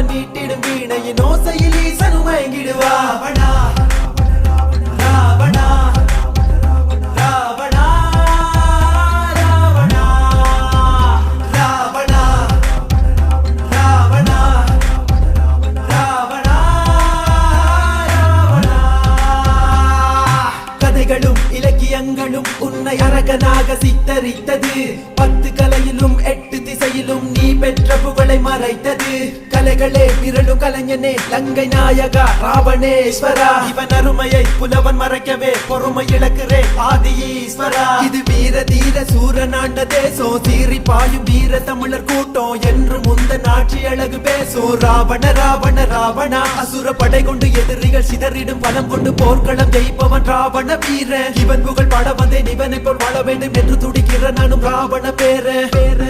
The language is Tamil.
ராவணன் நீட்டிடும் வீணையின் ஓசையில் ஈசனும் மயங்கிடுவா ராவணா ராவணா ராவணா ராவணா ராவணா ராவணா ராவணா கதைகளும் இலக்கியங்களும் உன்னை அரகனாக சித்தரித்தது. பத்து கலையிலும் பெற்ற புகழை மறைத்தது. கலைகளே விரலும் கலைஞனே லங்கை நாயகா ராவணேஸ்வரா. இவன் அருமையை புலவன் மறைக்கவே பொறுமை இழக்கிறே ஆதி ஈஸ்வரா. இது வீர தீர சூரனாண்ட தேசம். சீறி பாயும் வீர தமிழர் கூட்டம். என்று முந்த நாட்சி அழகு பேசும். ராவண ராவண ராவணா. அசுர படை கொண்டு எதிரிகள் சிதறிடும். பலம் கொண்டு போர்க்களம் ஜெயிப்பவன் ராவண வீர இவன் புகழ் பட வந்தேன் இவனை போல் வாழ வேண்டும் என்று துடிக்கிற நானும் ராவண பேர பேர பேர